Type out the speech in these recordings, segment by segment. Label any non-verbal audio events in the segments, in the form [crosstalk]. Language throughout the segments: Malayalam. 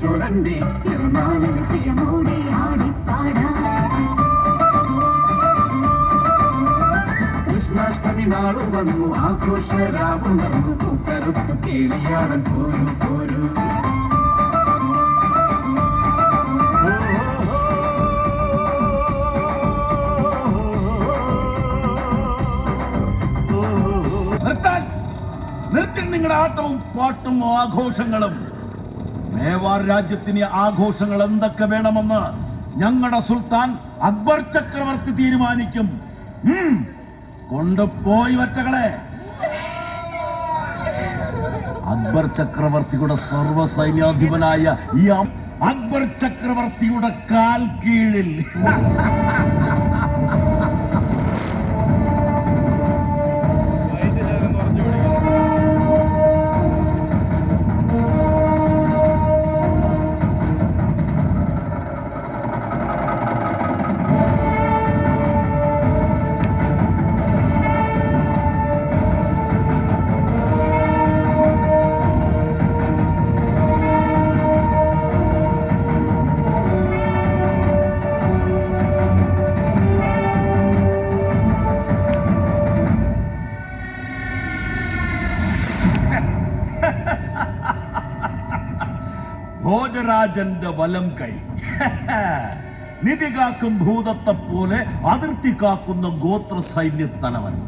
ചോരന്റെ പിറന്നാളിന് പ്രിയമോടെ ആടിപ്പാടാ. കൃഷ്ണാഷ്ടമി നാളു വന്നു ആഘോഷരാവുണർന്നു കൂട്ടറുത്തു കേളിയാടൻ പോരു പോരു. നിർത്താൻ നിർത്തി നിങ്ങളുടെ ആട്ടവും പാട്ടും ആഘോഷങ്ങളും. മേവാർ രാജ്യത്തിന് ആഘോഷങ്ങൾ എന്തൊക്കെ വേണമെന്ന് ഞങ്ങളുടെ സുൽത്താൻ അക്ബർ ചക്രവർത്തി തീരുമാനിക്കും. കൊണ്ടുപോയി വറ്റകളെ. അക്ബർ ചക്രവർത്തിയുടെ സർവസൈന്യാധിപനായ ഈ അം- അക്ബർ ചക്രവർത്തിയുടെ കാൽ കീഴിൽ. ഭോജരാജന്റെ വലം കൈ. [laughs] നിധി കാക്കും ഭൂതത്തെ പോലെ അതിർത്തി കാക്കുന്ന ഗോത്ര സൈന്യത്തലവൻ [laughs]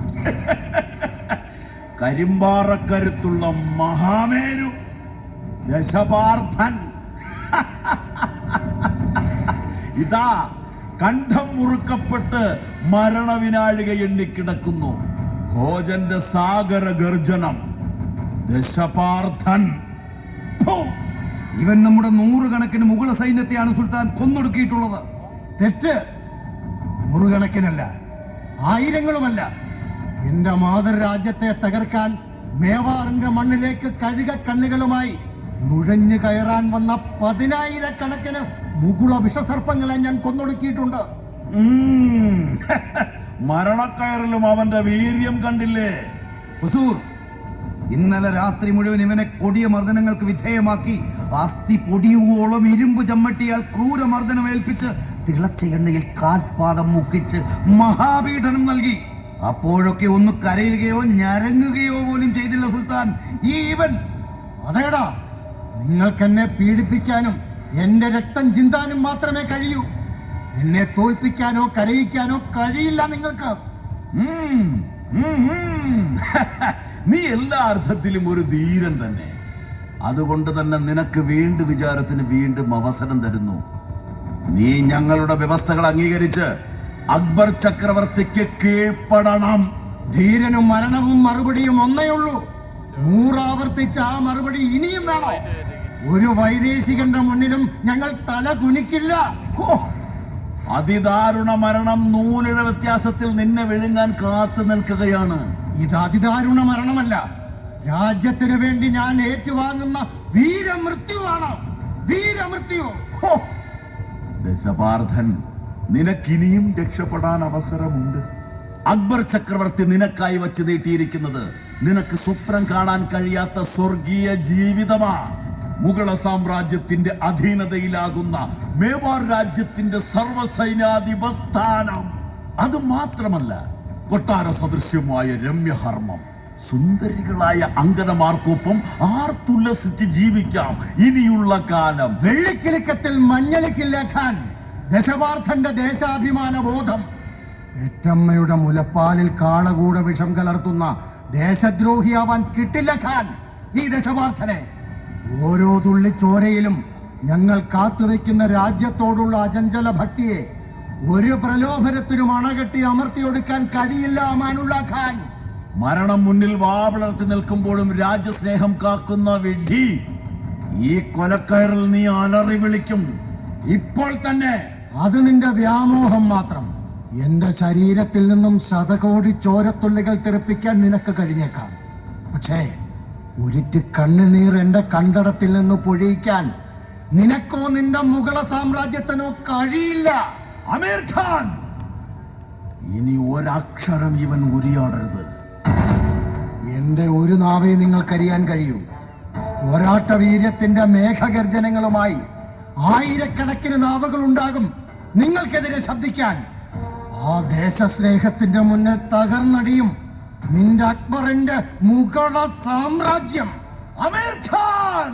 കരിമ്പാറക്കരുത്തുള്ള മഹാമേരു ദശപാർത്ഥൻ. [laughs] ഇതാ കണ്ഠം മുറുക്കപ്പെട്ട് മരണവിനാഴിക എണ്ണിക്കിടക്കുന്നു ഭോജന്റെ സാഗര ഗർജനം ദശപാർത്ഥൻ! ഇവൻ നമ്മുടെ നൂറുകണക്കിന് മുഗൾ സൈന്യത്തെയാണ് സുൽത്താൻ കൊന്നൊടുക്കിയിട്ടുള്ളത്. തെറ്റ്. നൂറുകണക്കിനല്ല ആയിരങ്ങളുമല്ല. എന്റെ മാതൃരാജ്യത്തെ തകർക്കാൻ മേവാറിന്റെ മണ്ണിലേക്ക് കഴുക കണ്ണുകളുമായി നുഴഞ്ഞു കയറാൻ വന്ന പതിനായിരക്കണക്കിന് മുകുള വിഷസർപ്പങ്ങളെ ഞാൻ കൊന്നൊടുക്കിയിട്ടുണ്ട്. [laughs] മരണക്കയറിലും അവന്റെ വീര്യം കണ്ടില്ലേ? ഹുസൂർ ഇന്നലെ രാത്രി മുഴുവൻ ഇവനെ കൊടിയ മർദ്ദനങ്ങൾക്ക് വിധേയമാക്കി അസ്ഥി പൊടിയുവോളം ഇരുമ്പ് ചമ്മട്ടിയാൽ ക്രൂരമർദ്ദനമേൽപ്പിച്ച് തിളച്ച എണ്ണയിൽ കാൽപാദം മുക്കിച്ച് മഹാപീഠനം നൽകി. അപ്പോഴൊക്കെ ഒന്ന് കരയുകയോ ഞരങ്ങുകയോ പോലും ചെയ്തില്ല സുൽത്താൻ. ഈ ഇവൻ അതേടാ നിങ്ങൾക്കെന്നെ പീഡിപ്പിക്കാനും എന്റെ രക്തം ചിന്താനും മാത്രമേ കഴിയൂ. എന്നെ തോൽപ്പിക്കാനോ കരയിക്കാനോ കഴിയില്ല നിങ്ങൾക്ക്. [laughs] നീ എല്ലാ അർത്ഥത്തിലും ഒരു ധീരൻ തന്നെ. അതുകൊണ്ട് തന്നെ നിനക്ക് വീണ്ടും വിചാരത്തിന് വീണ്ടും അവസരം തരുന്നു. നീ ഞങ്ങളുടെ വ്യവസ്ഥകൾ അംഗീകരിച്ച് അക്ബർ ചക്രവർത്തിക്ക് കീഴ്പ്പെടണം. ധീരനും മരണവും മറുപടിയും ഒന്നേയുള്ളൂ നൂറാവർത്തിച്ച ആ മറുപടി ഇനിയും വേണോ? ഒരു വൈദേശികന്റെ മുന്നിലും ഞങ്ങൾ തല കുനിക്കില്ല. അതിദാരുണ മരണം നൂലിഴ വ്യത്യാസത്തിൽ നിന്നെ വിഴുങ്ങാൻ കാത്തു നിൽക്കുകയാണ്. ഇത് അതിദാരുണ മരണമല്ല. രാജ്യത്തിന് വേണ്ടി ഞാൻ ഏറ്റുവാങ്ങുന്ന വീരമൃത്യുവാണ്. വീരമൃത്യു! ദശപാർത്ഥൻ നിനക്കിനിയും രക്ഷപ്പെടാൻ അവസരമുണ്ട്. അക്ബർ ചക്രവർത്തി നിനക്കായി വച്ച് നീട്ടിയിരിക്കുന്നത് നിനക്ക് സ്വപ്നം കാണാൻ കഴിയാത്ത സ്വർഗീയ ജീവിതമാ. മുഗള സാമ്രാജ്യത്തിന്റെ അധീനതയിലാകുന്ന മേവാർ രാജ്യത്തിന്റെ സർവസൈന്യാധിപ സ്ഥാനം അത് മാത്രമല്ല കൊട്ടാര സദൃശ്യമായ രമ്യഹർമ്മം. സുന്ദരികളായ അങ്കനമാർക്കൊപ്പം ആർത്തുല്ലസിച്ച് ജീവിക്കാം. ഇനിയുള്ള കാലം. വെള്ളിക്കിലുക്കത്തിൽ മഞ്ഞളിക്കില്ല ഖാൻ. ദശവാർത്ഥന്റെ ദേശാഭിമാന ബോധം. പെറ്റമ്മയുടെ മുലപ്പാലിൽ കാളകൂട വിഷം കലർത്തുന്ന ദേശദ്രോഹിയാവാൻ കിട്ടില്ല ഖാൻ ഈ ദശവാർത്ഥനെ ഓരോ തുള്ളി ചോരയിലും ഞങ്ങൾ കാത്തുവയ്ക്കുന്ന രാജ്യത്തോടുള്ള അചഞ്ചല ഭക്തിയെ ഒരു പ്രലോഭനത്തിനും അണകെട്ടി അമർത്തിയൊടുക്കാൻ കഴിയില്ല അമാനുള്ള ഖാൻ. മരണം മുന്നിൽ വാവിളർത്തി നിൽക്കുമ്പോഴും രാജ്യസ്നേഹം കാക്കുന്ന വിധി ഈ കൊലക്കയറിൽ നീ അലറി വിളിക്കും. ഇപ്പോൾ തന്നെ അത് നിന്റെ വ്യാമോഹം മാത്രം. എന്റെ ശരീരത്തിൽ നിന്നും ശതകോടി ചോരത്തുള്ളികൾ തെറിപ്പിക്കാൻ നിനക്ക് കഴിഞ്ഞേക്കാം. പക്ഷേ ഉരുറ്റ് കണ്ണുനീർ എന്റെ കണ്ടടത്തിൽ നിന്ന് പൊഴിയിക്കാൻ നിനക്കോ നിന്റെ മുഗള സാമ്രാജ്യത്തിനോ കഴിയില്ല. അമീർ ഖാൻ! ഇനി ഒരക്ഷരം ഇവൻ ഉരിയാടരുത്. എന്റെ ഒരു നാവേ നിങ്ങൾക്കറിയാൻ കഴിയൂ. പോരാട്ട വീര്യത്തിന്റെ മേഘഗർജനങ്ങളുമായി ആയിരക്കണക്കിന് നാവുകൾ ഉണ്ടാകും നിങ്ങൾക്കെതിരെ ശബ്ദിക്കാൻ. ആ ദേശസ്നേഹത്തിന്റെ മുന്നിൽ തകർന്നടിയും നിന്റെ അക്ബറിന്റെ മുഗള സാമ്രാജ്യം. അമീർ ഖാൻ!